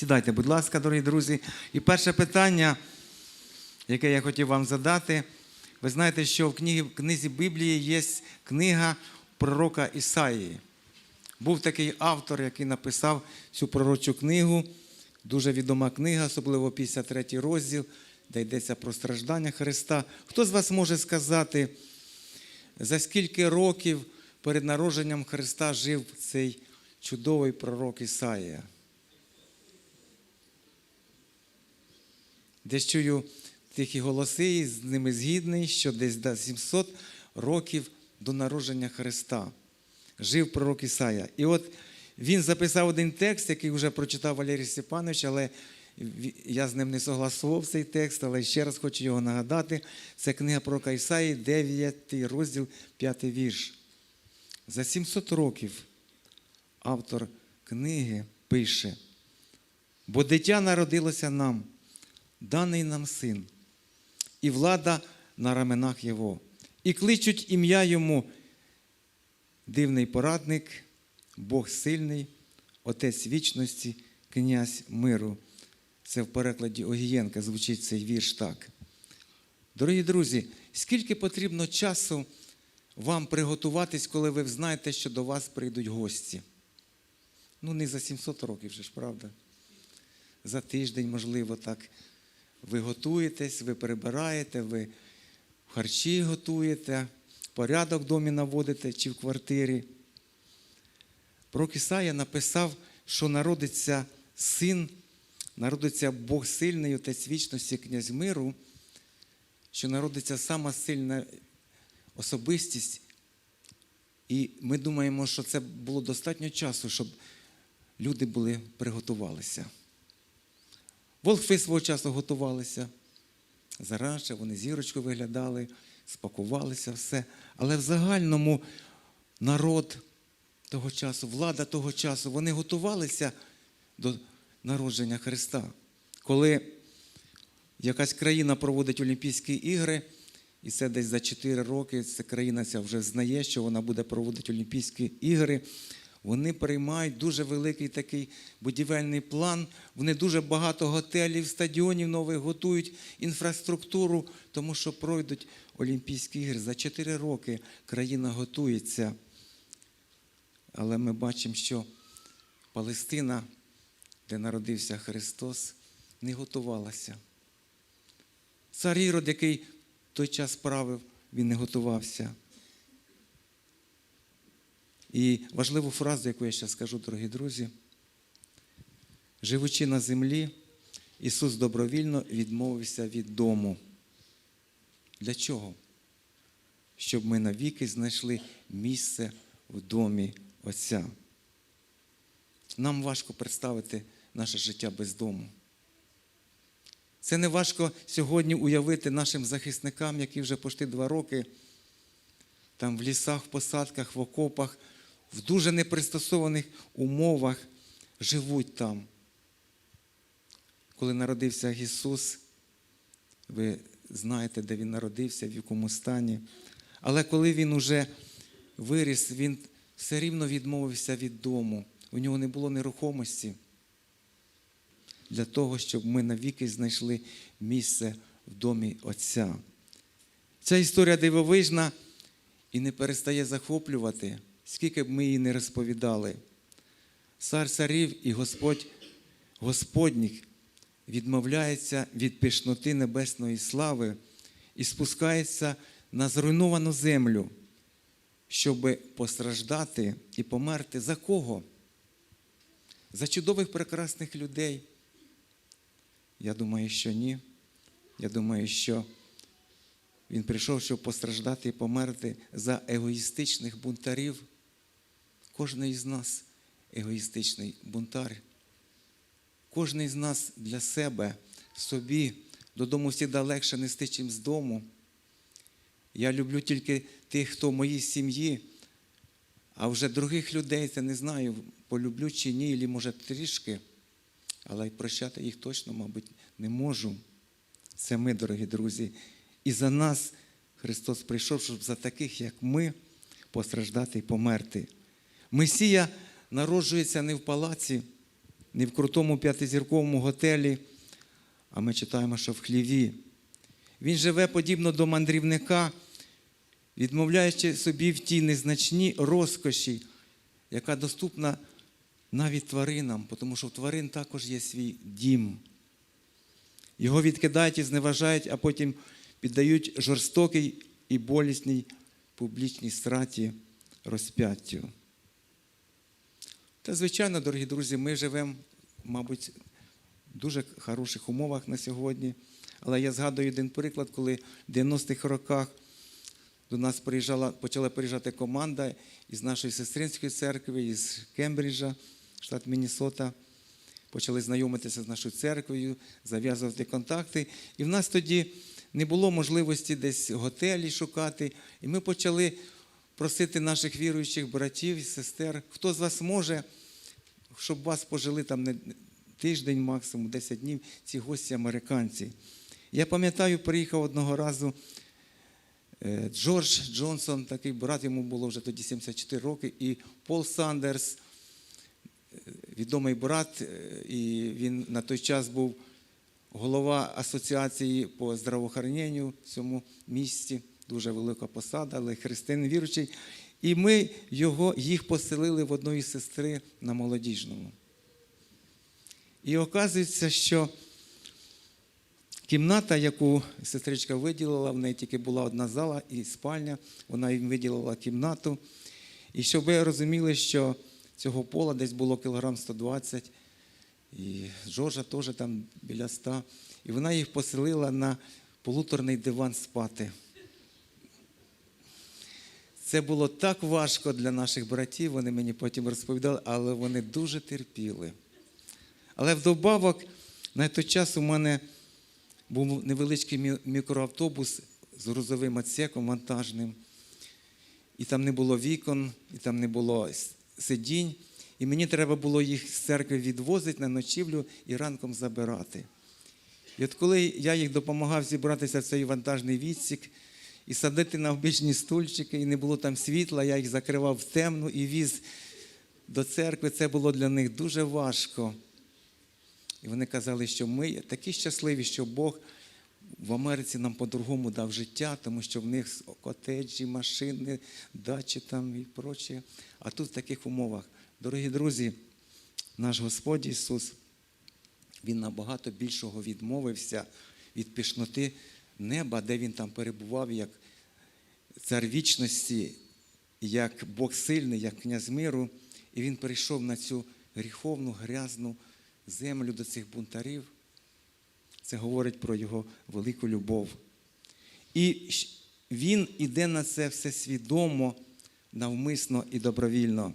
Сідайте, будь ласка, дорогі друзі. І перше питання, яке я хотів вам задати. Ви знаєте, що в книгі, книзі Біблії є книга пророка Ісаїї. Був такий автор, який написав цю пророчу книгу. Дуже відома книга, особливо 53 розділ, де йдеться про страждання Христа. Хто з вас може сказати, за скільки років перед народженням Христа жив цей чудовий пророк Ісаїя? Десь чую тихі голоси, і з ними згідний, що десь до 700 років до народження Христа жив пророк Ісая. І от він записав один текст, який вже прочитав Валерій Степанович, але я з ним не согласував цей текст, але ще раз хочу його нагадати. Це книга пророка Ісаї, 9 розділ, 5 вірш. За 700 років автор книги пише, бо дитя народилося нам, даний нам син, і влада на раменах Його, і кличуть ім'я йому дивний порадник, Бог сильний, Отець вічності, князь миру. Це в перекладі Огієнка звучить цей вірш так. Дорогі друзі, скільки потрібно часу вам приготуватись, коли ви знаєте, що до вас прийдуть гості? Ну, не за 700 років, же ж, правда? За тиждень, можливо, так. Ви готуєтесь, ви перебираєте, ви харчі готуєте, порядок в домі наводите чи в квартирі. Пророк Ісая написав, що народиться син, народиться Бог сильний, Отець вічності, князь миру, що народиться сама сильна особистість. І ми думаємо, що це було достатньо часу, щоб люди були приготувалися. Волхви свого часу готувалися. Заранше вони зірочку виглядали, спакувалися все. Але в загальному народ того часу, влада того часу, вони готувалися до народження Христа. Коли якась країна проводить Олімпійські ігри, і це десь за 4 роки ця країна ця вже знає, що вона буде проводити Олімпійські ігри. Вони приймають дуже великий такий будівельний план. Вони дуже багато готелів, стадіонів нових готують інфраструктуру, тому що пройдуть Олімпійські ігри. За 4 роки країна готується. Але ми бачимо, що Палестина, де народився Христос, не готувалася. Цар Ірод, який в той час правив, він не готувався. І важливу фразу, яку я зараз скажу, дорогі друзі. Живучи на землі, Ісус добровільно відмовився від дому. Для чого? Щоб ми навіки знайшли місце в домі Отця. Нам важко представити наше життя без дому. Це не важко сьогодні уявити нашим захисникам, які вже почти два роки там в лісах, в посадках, в окопах, в дуже непристосованих умовах живуть там. Коли народився Ісус, ви знаєте, де Він народився, в якому стані. Але коли Він уже виріс, Він все рівно відмовився від дому. У нього не було нерухомості для того, щоб ми навіки знайшли місце в домі Отця. Ця історія дивовижна і не перестає захоплювати, скільки б ми її не розповідали. Цар царів і Господь Господніх відмовляється від пишноти небесної слави і спускається на зруйновану землю, щоб постраждати і померти за кого? За чудових прекрасних людей. Я думаю, що ні. Я думаю, що він прийшов, щоб постраждати і померти за егоїстичних бунтарів. Кожен із нас егоїстичний бунтар. Кожен із нас для себе, собі, додому завжди легше нести, чим з дому. Я люблю тільки тих, хто в моїй сім'ї, а вже других людей це не знаю, полюблю чи ні, або може трішки, але й прощати їх точно, мабуть, не можу. Це ми, дорогі друзі. І за нас Христос прийшов, щоб за таких, як ми, постраждати і померти. Месія народжується не в палаці, не в крутому п'ятизірковому готелі, а ми читаємо, що в хліві. Він живе подібно до мандрівника, відмовляючи собі в тій незначній розкоші, яка доступна навіть тваринам, тому що в тварин також є свій дім. Його відкидають і зневажають, а потім піддають жорстокій і болісній публічній страті розп'яттю. Та, звичайно, дорогі друзі, ми живемо, мабуть, в дуже хороших умовах на сьогодні. Але я згадую один приклад, коли в 90-х роках до нас приїжджала, почала приїжджати команда із нашої сестринської церкви, із Кембриджа, штат Міннесота. Почали знайомитися з нашою церквою, зав'язувати контакти. І в нас тоді не було можливості десь готелі шукати. І ми почали просити наших віруючих братів і сестер, хто з вас може, щоб вас пожили там не тиждень, максимум 10 днів, ці гості американці. Я пам'ятаю, приїхав одного разу е, Джордж Джонсон, такий брат, йому було вже тоді 74 роки, і Пол Сандерс, е, відомий брат, е, і він на той час був голова асоціації по здравоохраненню в цьому місті. Дуже велика посада, але християнин віруючий. І ми його, їх поселили в одної сестри на молодіжному. І оказується, що кімната, яку сестричка виділила, в неї тільки була одна зала і спальня, вона їм виділила кімнату. І щоб ви розуміли, що цього пола десь було кілограм 120, і Жоржа теж там біля 100. І вона їх поселила на полуторний диван спати. Це було так важко для наших братів, вони мені потім розповідали, але вони дуже терпіли. Але вдобавок, на той час у мене був невеличкий мікроавтобус з грузовим отсеком вантажним. І там не було вікон, і там не було сидінь. І мені треба було їх з церкви відвозити на ночівлю і ранком забирати. І от коли я їх допомагав зібратися в цей вантажний відсік і садити на обичні стульчики, і не було там світла, я їх закривав в темну і віз до церкви. Це було для них дуже важко. І вони казали, що ми такі щасливі, що Бог в Америці нам по-другому дав життя, тому що в них котеджі, машини, дачі там і проче. А тут в таких умовах. Дорогі друзі, наш Господь Ісус, Він набагато більшого відмовився від пішноти неба, де Він там перебував як цар вічності, як Бог сильний, як князь миру. І він прийшов на цю гріховну, грязну землю до цих бунтарів. Це говорить про його велику любов. І він іде на це все свідомо, навмисно і добровільно.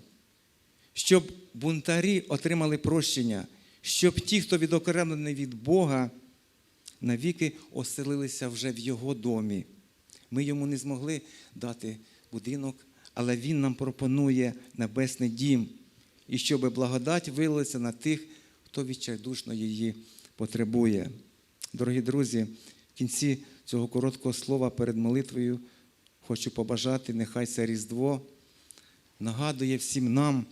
Щоб бунтарі отримали прощення, щоб ті, хто відокремлений від Бога, навіки оселилися вже в його домі. Ми йому не змогли дати будинок, але він нам пропонує небесний дім, і щоб благодать вилилася на тих, хто відчайдушно її потребує. Дорогі друзі, в кінці цього короткого слова перед молитвою хочу побажати, нехай це Різдво нагадує всім нам,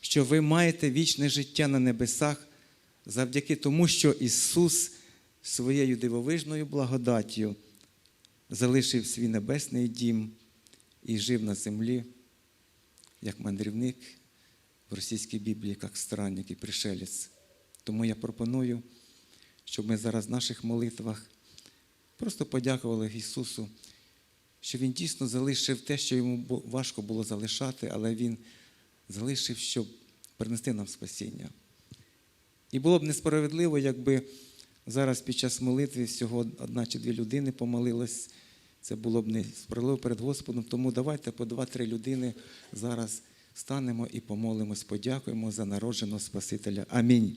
що ви маєте вічне життя на небесах завдяки тому, що Ісус своєю дивовижною благодаттю залишив свій небесний дім і жив на землі, як мандрівник в російській Біблії, як странник і пришелець. Тому я пропоную, щоб ми зараз в наших молитвах просто подякували Ісусу, що Він дійсно залишив те, що йому важко було залишати, але Він залишив, щоб принести нам спасіння. І було б несправедливо, якби зараз під час молитви всього одна чи дві людини помолилась. Це було б несправедливо перед Господом. Тому давайте по два-три людини зараз станемо і помолимось, подякуємо за народженого Спасителя. Амінь.